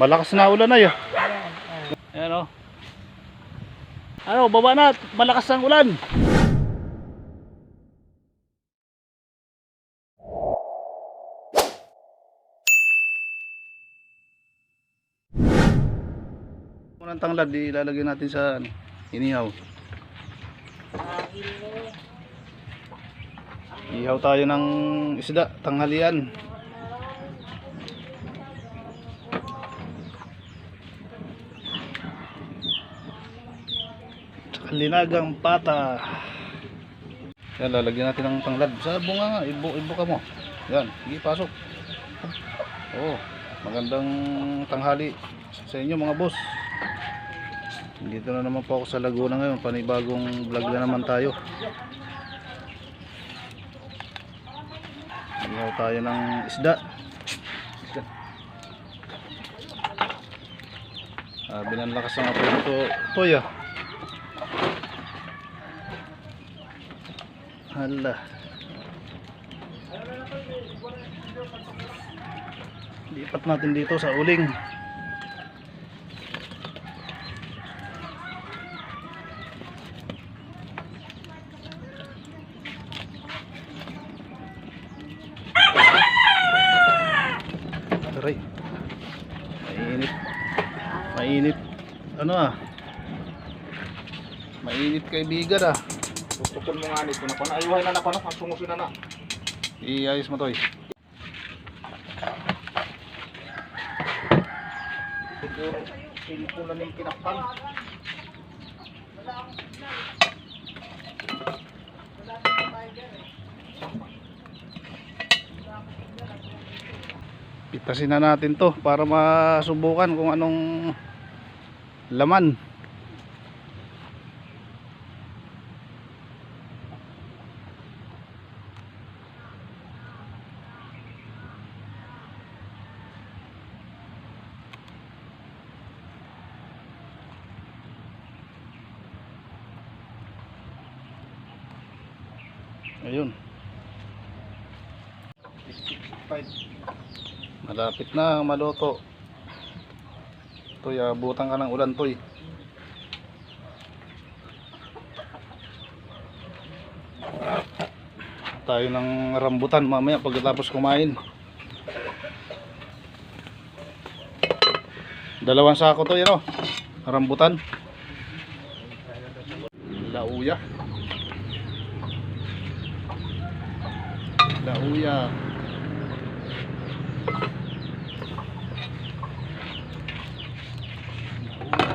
Malakas na ulan na yun. Ayan o. Ano, baba na. Malakas ang ulan. Unang tanglad, ilalagay natin sa ano, inihaw. Ihaw tayo ng isda, tanghalian. Linagang pata. Yan, lalagyan natin ng tanglad. Sa bunga nga, ibu, ibu ka mo. Yan, sige, pasok. Oo, magandang tanghali sa inyo mga boss. Dito na naman po ako sa Laguna ngayon. Panibagong vlog na naman tayo. Ihaw tayo ng isda. Ah, binanlakas ang apo nito. Toya. Hala. Lipat natin dito sa uling. Aray. Mainit. Mainit. Ano ah? Mainit kaibigan ah. Tutukon mo nga nito na pa na. Ayuhay na na pa na. Ang sumusin na na. Iayos mo to eh. Siguro, cellphone na yung kinaktan. Pitasin na natin to para masubukan kung anong laman. Ayun. Malapit na maluto. Toy, abutan ka ng ulan, Toy. Tayo ng rambutan mamaya pagkatapos kumain. Dalawang sako to, yun o. Rambutan. Lauya. Lauya.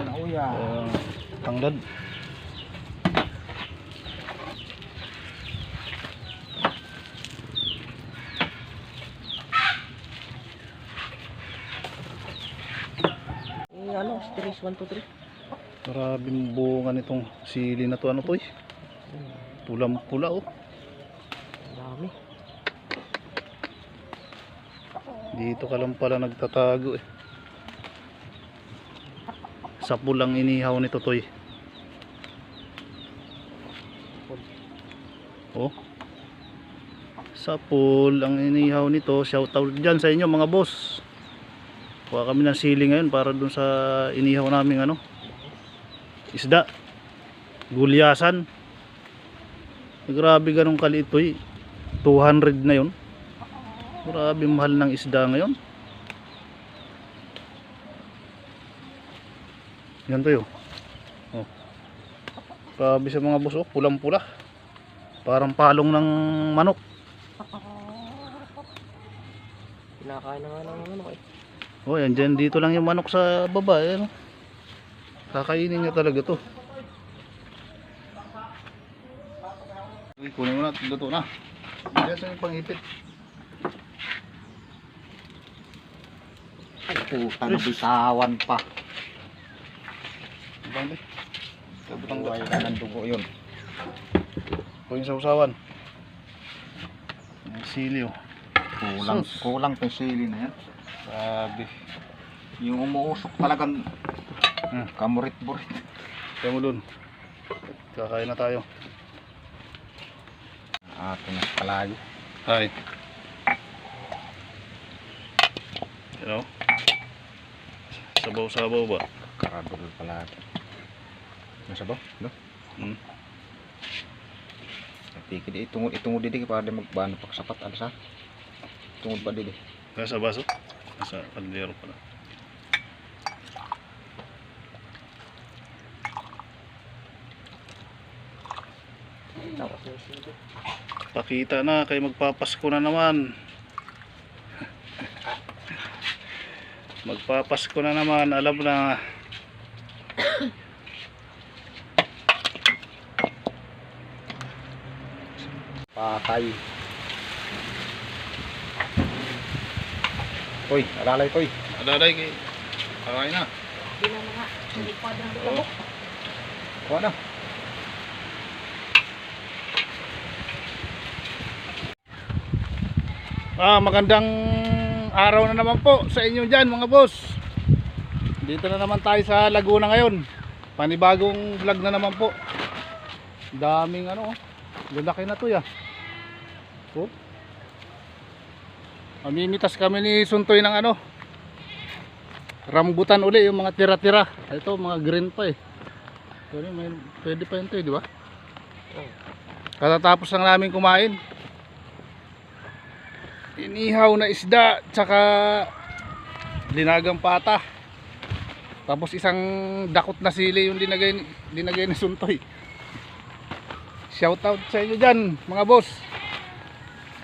Nauya. Uh, tanglad. Eh, ano, stress 1, 2, 3. Maraming bunga nitong sili na to. Ano to eh? Pulang pula oh. Dito ka lang pala nagtatago eh. Sa pulang inihaw nito toy. Oh. Sa pool ang inihaw nito. Shout out dyan sa inyo mga boss. Kuha kami ng sili ngayon para dun sa inihaw namin ano. Isda. Gulyasan. Grabe to eh. 200 na yun. Grabe mahal ng isda ngayon. Yan to yun. Oh. Grabe sa mga boss, oh, pulang-pula. Parang palong ng manok. Kinakain na nga ng ano eh. Oh, yan dyan dito lang yung manok sa baba, eh, ano. Kakainin niya talaga to. Kunin mo na, luto na. Diyan sa yung pangipit. Ay, puta na bitawan pa. Di. Kabutang Buhay ka ng dugo yun. Kunin sa usawan. Yung sili, oh. Kulang, Sus. kulang yung sili na yan. Grabe. Yung umuusok talagang Hmm. kamurit-burit. Kaya mo dun. Kakain na tayo. Ato na palayo. Hi. Hello. Sabaw-sabaw ba? Karadol pala. Nasa ba? No? Hmm. Napikid itungod itungod didi para di magbano pagsapat alas ha. Tungod pa didi. Nasa baso? Nasa kaldero pala. Pakita na, kay magpapasko na naman. Magpapasko na naman, alam na. Patay. Toy, alalay toy. Alalay kay. Kakain na. Hindi na mga, hindi kwadrang labok. Kuha na. Ah, magandang araw na naman po sa inyo dyan mga boss. Dito na naman tayo sa Laguna ngayon. Panibagong vlog na naman po. Daming ano, oh. lalaki na to ya. Oh. Mamimitas kami ni Suntoy ng ano. Rambutan uli yung mga tira-tira. Ito mga green pa eh. Pwede, may, pwede pa yun to eh, di ba? Katatapos lang namin kumain inihaw na isda tsaka linagang pata. Tapos isang dakot na sili yung dinagay, ni- dinagay ni Suntoy. Shout out sa inyo dyan mga boss.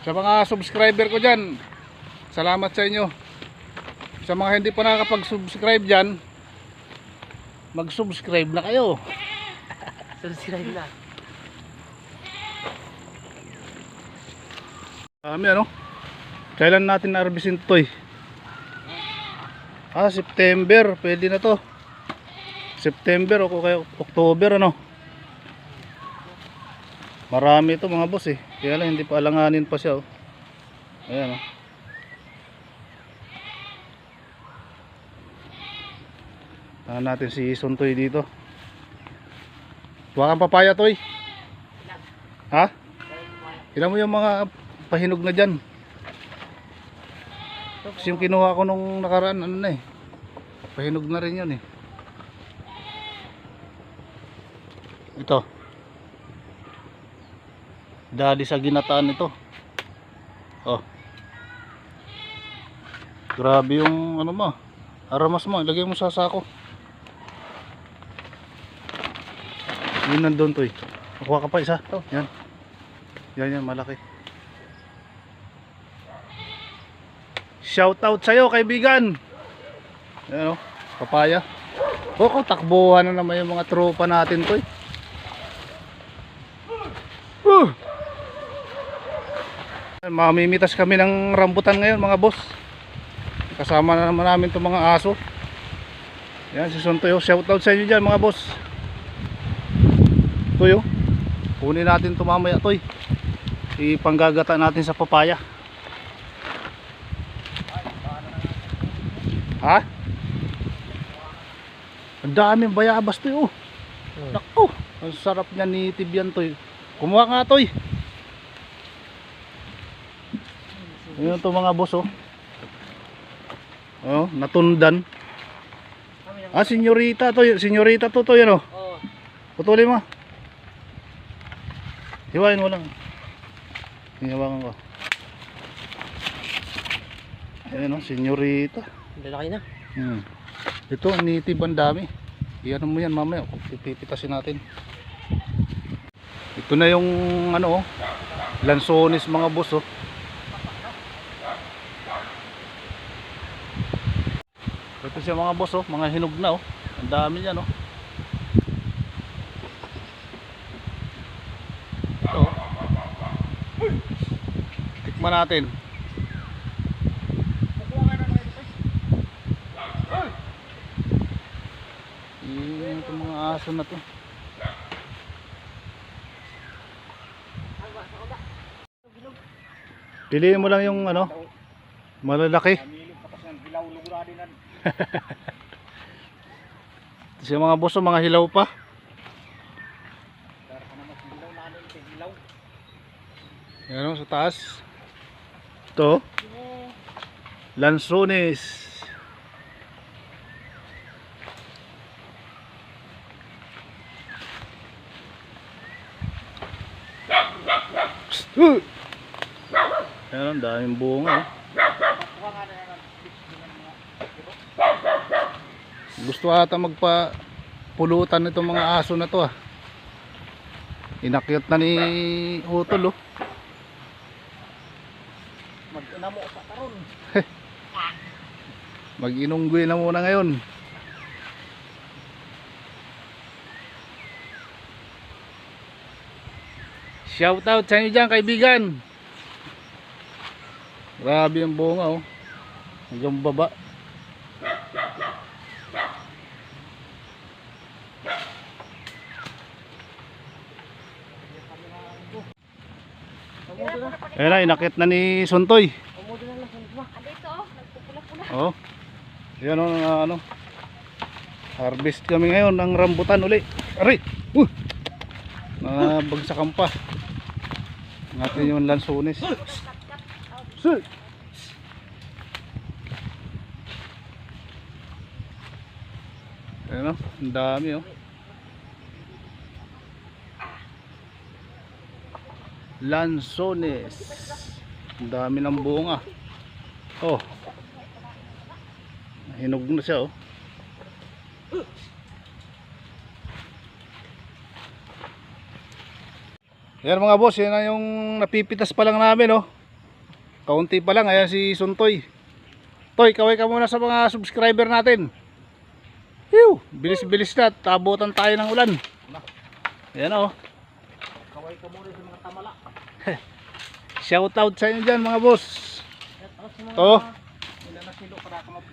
Sa mga subscriber ko dyan salamat sa inyo. Sa mga hindi pa nakakapag subscribe dyan mag subscribe na kayo. Subscribe na. Kami ano? Kailan natin na-harvestin to eh? Ah, September. Pwede na to. September o kaya October ano? Marami ito mga boss eh. Kaya lang hindi pa alanganin pa siya oh. Ayan oh. Tangan natin si Suntoy dito. Huwag papaya toy. Ha? Ilan mo yung mga pahinog na dyan? Tapos yung kinuha ko nung nakaraan, ano na eh. Pahinog na rin yun eh. Ito. Dali sa ginataan ito. Oh. Grabe yung ano mo. Aramas mo, ilagay mo sa sako. Yun nandun to eh. Nakuha ka pa isa. Oh, yan. Yan yan, malaki. Shout out sa'yo kaibigan. Ayan o, papaya. O, kung takbuhan na naman yung mga tropa natin to eh. Uh! Mamimitas kami ng rambutan ngayon mga boss. Kasama na naman namin itong mga aso. Yan, si Sontoyo. Shout out sa inyo dyan mga boss. Toyo. Kunin natin ito mamaya toy. Ipanggagata natin sa papaya. Ha? Ang daming bayabas to oh. Naku, ang sarap niya ni Tibyan to. Kumuha nga to Ayun to mga boss oh. Oh, natundan. Ah, senyorita to, senyorita to to yan oh. Oo. Putulin mo. Hiwain mo lang. Hinawakan ko. Ayan o, senyorita. Lalaki na. Hmm. Ito, nitib ang dami. Iyan mo yan mamaya. Pipipitasin natin. Ito na yung ano oh. Lansones mga boss oh. Ito siya mga boss oh. Mga hinog na oh. Ang dami yan oh. Ito oh. Tikman natin. Yung itong mga aso na to. Piliin mo lang yung ano, malalaki. Kasi mga boss, oh, mga hilaw pa. Yan o, sa taas. Ito. Lansones. Uh! Ayan, ang daming bunga. oh. Gusto ata magpa pulutan itong mga aso na to ah. Inakyat na ni Utol oh. Mag-una mo sa karon. Mag-inunggoy na muna ngayon. Shout out sa inyo dyan kaibigan. Grabe ang bunga oh. Hanggang baba. Ayun na, inakit na ni Suntoy. Oh. Oh. Yan o, na ano. Harvest kami ngayon ng rambutan uli. Aray! Uh! Nabagsakan pa. Natin yung lansones. Sir! Ayan o, ang dami oh. Lansones. Ang dami ng bunga. Oh. Hinog na siya oh. Yan mga boss, yan na yung napipitas pa lang namin oh. Kaunti pa lang, ayan si Suntoy. Toy, kaway ka muna sa mga subscriber natin. Hiw, bilis-bilis na, tabutan tayo ng ulan. Yan oh. Kaway ka muna sa mga tamala. Shout out sa inyo dyan mga boss. To. Wala na silo para ka mag...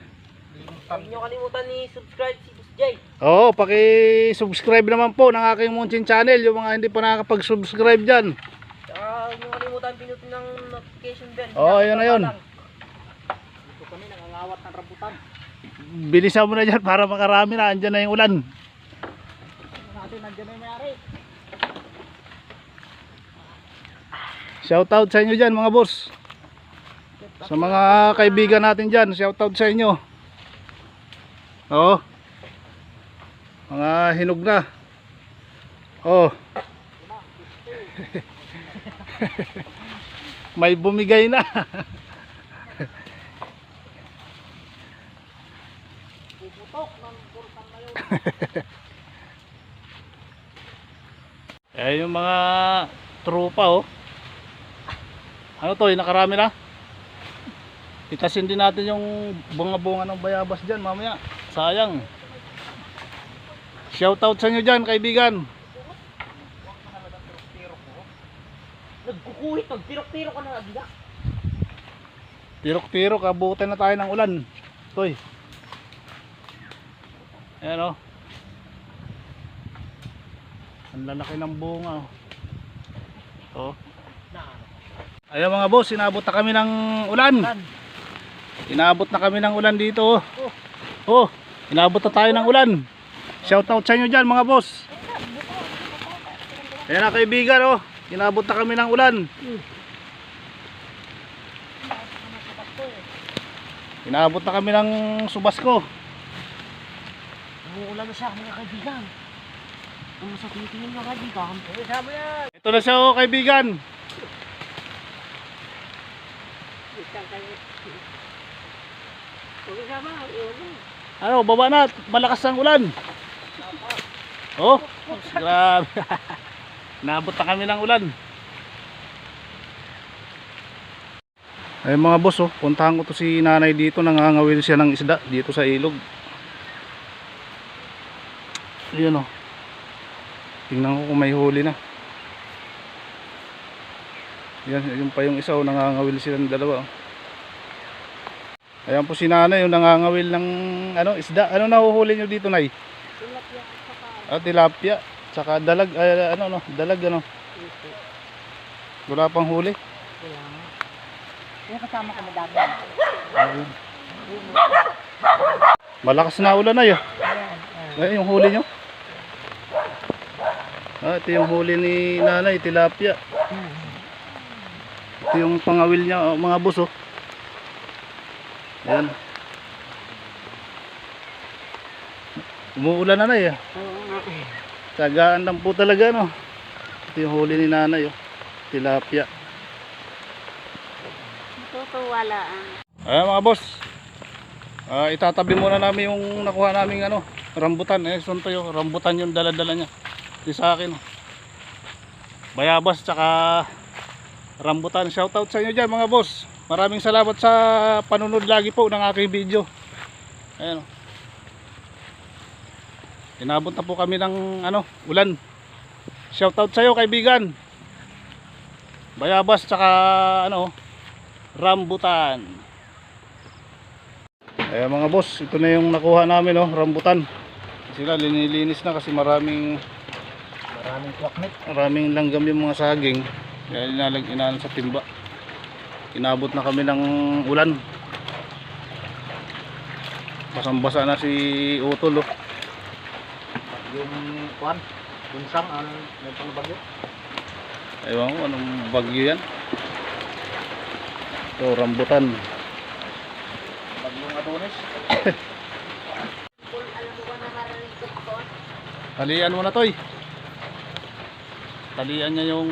Huwag niyo kalimutan ni subscribe si. Oo, paki-subscribe naman po ng aking Munchin channel, yung mga hindi pa nakakapag-subscribe. Tsaka huwag niyo kalimutan pinutin ng notification bell. Oo, yun na yun. Dito kami nangangawat ng rambutan. Bilisan mo na dyan para makarami na, andyan na yung ulan. Natin nandiyan na yung mayari. Shout out sa inyo dyan mga boss. Sa mga kaibigan natin dyan, shout out sa inyo. Oo. Mga hinog na. Oh. May bumigay na. Puputok. Eh yung mga tropa oh. Ano to, eh, nakarami na? Itasin din natin yung bunga-bunga ng bayabas dyan mamaya. Sayang. Shout out sa inyo dyan kaibigan. Nagkukuhit, nagtirok-tirok ka na agila. Tirok-tirok, abutin na tayo ng ulan. Toy. Ayan oh. Ang lalaki ng bunga oh. Oh. Ayan mga boss, inabot na kami ng ulan. Inabot na kami ng ulan dito. Oh, oh inabot na tayo ng ulan. Shout out sa inyo dyan mga boss. Ayan na kaibigan oh. Inabot na kami ng ulan. Inabot na kami ng subasko. Umuulan na siya mga kaibigan. Sa tinitingin mga kaibigan. Ito na siya oh kaibigan. Ano, baba na. Malakas ang ulan. Oh, grabe. Nabot na kami ng ulan. Ay mga boss oh, puntahan ko to si nanay dito, nangangawil siya ng isda dito sa ilog. Ayun oh. Tingnan ko kung may huli na. Yan, yung pa yung isa oh, nangangawil sila ng dalawa oh. Ayan po si nanay yung nangangawil ng ano, isda. Ano nahuhuli nyo dito nay? Ah, tilapia. Tsaka dalag, ay, ano, no, dalag, ano. Wala pang huli. Yung kasama ka madami. Ayun. Malakas na ulan na yun. Ay, yung huli nyo. Ah, ito yung huli ni nanay, tilapia. Ito yung pangawil niya, oh, mga boss, oh. Ayan. Umuulan na na eh tagaan lang po talaga no? Ito yung huli ni nanay oh. tilapia. Tutuwala ah mga boss. Uh, itatabi muna namin yung nakuha namin ano rambutan. Eh sunto yung rambutan yung daladala niya. Di sa akin oh. bayabas tsaka rambutan. Shout out sa inyo dyan mga boss. Maraming salamat sa panunod lagi po ng aking video. Ayan oh. Inabot na po kami ng ano, ulan. Shoutout sa iyo kaibigan. Bayabas tsaka ano, rambutan. Eh mga boss, ito na yung nakuha namin no, rambutan. Sila linilinis na kasi maraming Maraming kwaknit. maraming langgam yung mga saging. Kaya inalag inaan sa timba. Inabot na kami ng ulan. Basang-basa na si Utol oh. Yung kwan, bunsang, ano, may pang bagyo. Ewan ko anong bagyo yan. Ito, rambutan. Bagyong adonis. Talian mo na toy. Talian niya yung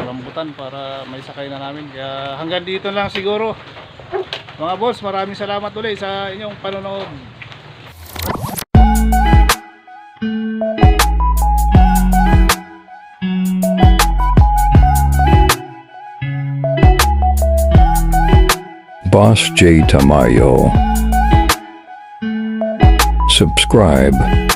rambutan para may sakay na namin. Kaya hanggang dito lang siguro. Mga boss, maraming salamat ulit sa inyong panonood. J Tamayo. Subscribe